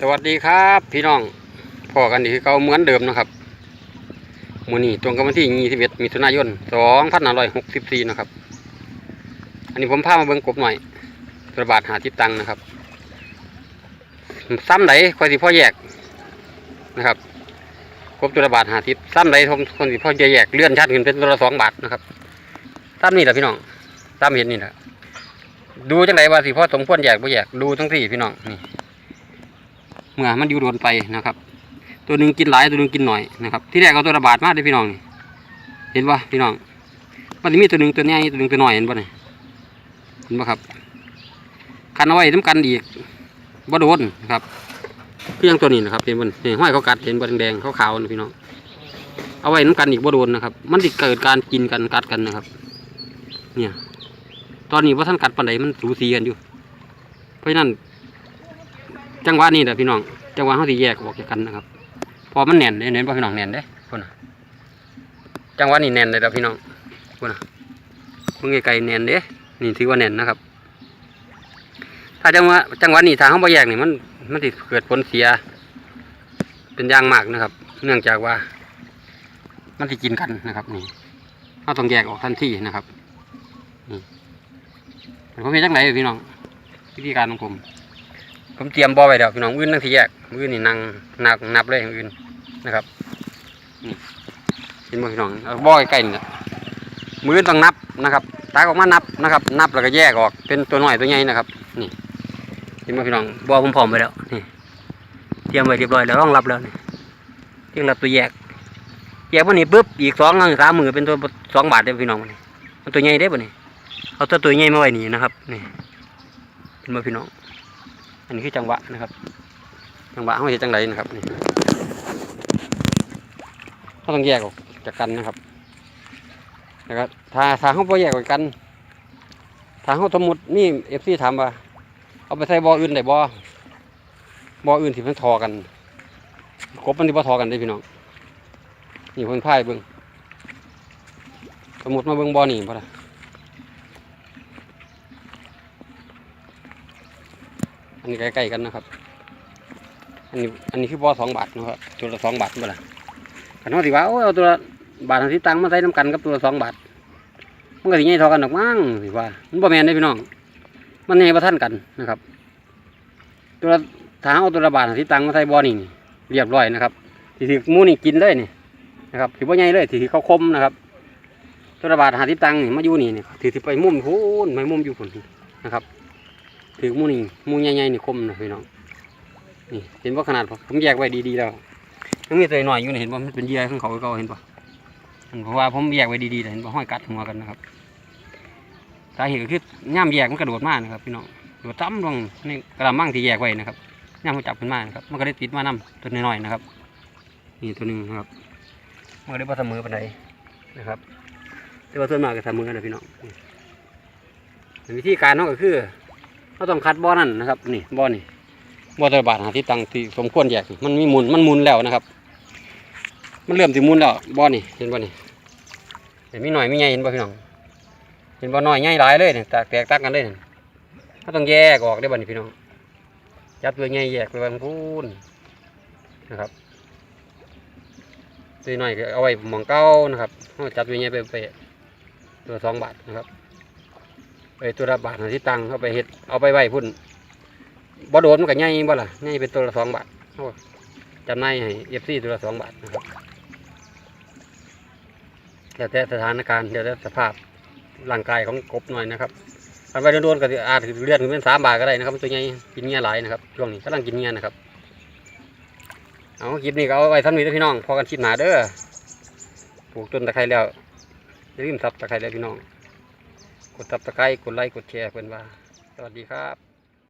สวัสดีครับ พี่น้องพอกันอีกเก่าเหมือนเดิมนะครับมื้อนี้ตรงกับวันที่ 21มิถุนายน2564 นะครับ อันนี้ผมพามาเบิ่งกบหน่อยระบาดหาทิพตังนะครับ ซ้ำไหนคอยสิพ่อแยกนะครับกบตัวระบาดหาทิพซ้ำไหนผมคนสิพ่อแยกเลื่อนชัดขึ้นเป็นตัวละสองบาทนะครับซ้ำนี่แหละพี่น้องซ้ำเห็นนี่แหละดูจังไรว่าสิพ่อสมควรแยกบ่แยกดูทั้งสี่พี่น้องนี่ เมื่อมันอยู่โดนไปนะครับ ตัวหนึ่งกินหลายตัวหนึ่งกินหน่อยนะครับ ที่แรกเอาตัวระบาดมากเลยพี่น้องเห็นปะพี่น้องมันจะมีตัวหนึ่งตัวใหญ่ตัวหนึ่งตัวหน้อยเห็นปะเนี่ยเห็นปะครับคันเอาไว้น้ำกันอีกบ่โดนนะครับเพียงตัวนี้นะครับเห็นบนนี่ห้อยเขากัดเห็นบนแดงๆขาขาวนะพี่น้องเอาไว้น้ำกันอีกบ่โดนนะครับ มันจะเกิดการกินกันกัดกันนะครับ เนี่ย ตอนนี้ว่าท่านกัดปันใดมันสูสีกันอยู่ เพราะฉะนั้น จังหวะนี้แหละพี่น้อง จังหวะเขาที่แยกออกจากกันนะครับ พอมันแน่นเน้นป่ะพี่น้องแน่นเด้คนน่ะจังหวะนี้แน่นเลยแล้วพี่น้องคนน่ะมึงไกลๆแน่นเด้นี่ถือว่าแน่นนะครับ ถ้าจังหวะจังหวะนี้ทางเขาบ่แยกนี่มันมันสิดเกิดผลเสีย เป็นยางมากนะครับ เนื่องจากว่า มันสิกินกันนะครับนี่เขาต้องแยกออกทันทีนะครับนี่ผมเป็นจังไหนพี่น้องวิธีการของผม ผมเตรียมบ่อไว้แล้วพี่น้องอื่นนั่งที่แยกมือนี่นั่งนับนับเลยอย่างอื่นนะครับนี่เห็นบ่พี่น้องเอาบ่อใกล้ๆนี่มือต้องนับนะครับตากออกมานับนะครับ นับแล้วก็แยกออกเป็นตัวหน้อยตัวใหญ่นะครับ นี่เห็นบ่พี่น้องบ่อผมพร้อมไปแล้วนี่เตรียมไว้เรียบร้อยแล้วรองรับแล้วนี่เตรียมรับตัวแยกแยกวันนี้ปุ๊บอีกสองสามมือเป็นตัวสองบาทเด้พี่น้องนี่มันตัวใหญ่ได้ปะนี่เอาตัวตัวใหญ่มาไว้นี่นะครับนี่เห็นบ่พี่น้อง อันนี้คือจังหวะนะครับ จังหวะเขาจะจังไรนะครับนี่เขาต้องแยกออกจากกันนะครับนะครับถ้าถ้าเขาพอแยกออกกันถ้าเขาสมมตินี่เอฟซีถามว่า เอาไปใส่บ่ออื่นได้บ่บ่ออื่นที่มันทอกันกบมันที่บ่ทอกันได้พี่น้องนี่เพิ่นพายเบิ่งสมมติมาเบิ่งบ่อนี่บ่ล่ะ อันนี้ใกล้ๆกันนะครับ อันนี้อันนี้คือบ่อสองบาทนะครับตัวละสองบาทเมื่อไหร่ขันเขาสิว่าโอ้เอาตัวละบาทที่ตังมาใส่น้ำกันกับตัวละสองบาทมันก็สิใหญ่เท่ากันดอกมั้งสิว่า มันบ่แมนได้พี่น้อง มันใหญ่บ่ทันกันนะครับ ตัวละถ้าเอาตัวละบาทที่ตังมาใส่บ่อนี่นี่เรียบร้อยนะครับสิถือมูนี่กินเลยนี่นะครับถือบ่ใหญ่เลยถือเขาคมนะครับตัวละบาทหาที่ตังนี่มาอยู่นี่นี่ถือที่ไปมุมพูนไปมุมอยู่คนนะครับ ถือมูนี่มูใหญ่ๆนี่คมนะพี่น้องนี่เห็นว่าขนาดผมแยกไว้ดีๆแล้วยังมีตัวหน่อยอยู่นี่เห็นว่ามันเป็นเยื่อของเขาเขาเห็นปะเพราะว่าผมแยกไว้ดีๆแต่เห็นว่าห้อยกัดหัวกันนะครับสาเหตุก็คือย่ามแยกมันกระโดดมากนะครับพี่น้องโดดจ้ำลงในกระมังที่แยกไว้นะครับย่ามมันจับขึ้นมานะครับมันก็ได้ติดมานํตัวน้อยๆนะครับนี่ตัวหนึ่งนะครับมันก็ได้พอเสมอปานใดนะครับแต่ว่าส่วนมากก็เสมอนะพี่น้องนี่วิธีการเขาก็คือ เราต้องคัดบ่อนั่นนะครับ นี่บ่อนี่บ่อตะบาดหาที่ตังที่สมควรแยกมันมีมุนมันมุนแล้วนะครับ มันเริ่มที่มุนแล้วบ่อนี่เห็นบ่นี่เห็นมีหน่อยมีใหญ่เห็นบ่พี่น้องเห็นบ่น้อยใหญ่หลายเลยเนี่ยแตกแตกต่างกันเลยเนี่ยเราต้องแยกออกได้บ่นี่พี่น้องจับตัวใหญ่แยกไปบางพูนนะครับตัวน้อยเอาไว้หมองเก้านะครับเราจับตัวใหญ่ไปไปตัวสองบาทนะครับ ไปตัวละบาทหาที่ตังเข้าไปเฮ็ดเอาไปไหว้พุ่นบ่โดนมันก็ใหญ่บ่ล่ะใหญ่เป็นตัวละสองบาทจำหนายให้เอฟซีตัวละสองบาทนะครับแล้วแต่สถานการณ์แล้วแต่สภาพร่างกายของกบหน่อยนะครับถ้าไปโดนๆก็อาจเลื่อนขึ้นเป็นสามบาทก็ได้นะครับ ตัวใหญ่กินเงี้ยหลายนะครับช่วงนี้กำลังกินเงี้ยนะครับเอาคลิปนี้ก็เอาไว้ท่านนี้เด้อพี่น้องพอกันคลิปหนาเด้อปลูกต้นตะไคร้แล้วอย่าลืมซับตะไคร้แล้วพี่น้อง กดตับตะไคร้กดไลค์กดแชร์เพื่อนว่า สวัสดีครับ